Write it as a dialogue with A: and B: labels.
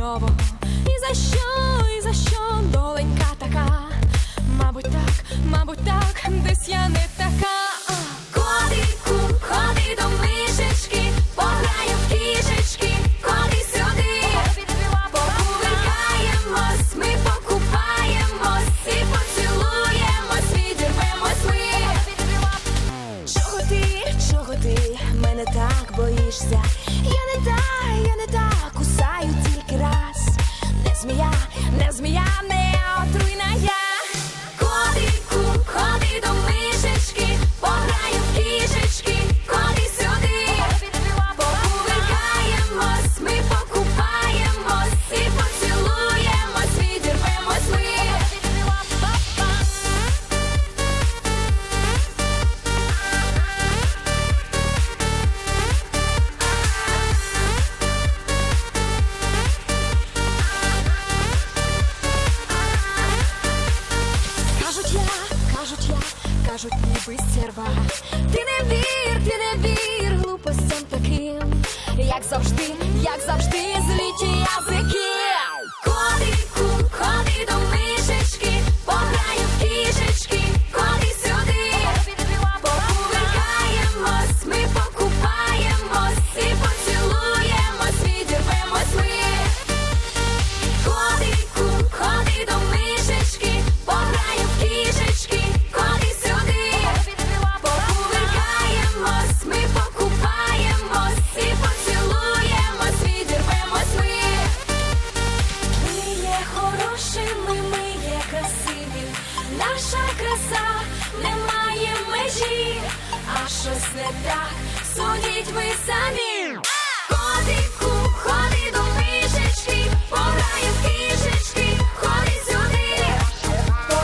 A: нового. І за що, і за що доленька така? Мабуть, так, мабуть, так, десь я не така. А. Котику, ходи до мишечки, пограю в кішечки, ходи сюди, Покувиркаємось, ми покупаємось і поцілуємось, відірвемось ми. Чого ти, чого ти мене так боїшся? Я не та, я не та, кусаю тільки кажуть ніби стерва Ти не вір, ти не вір глупостям таким. Як завжди, як завжди, хорошими, ми є красиві, наша краса не має межі, а щось не так, судіть ви самі.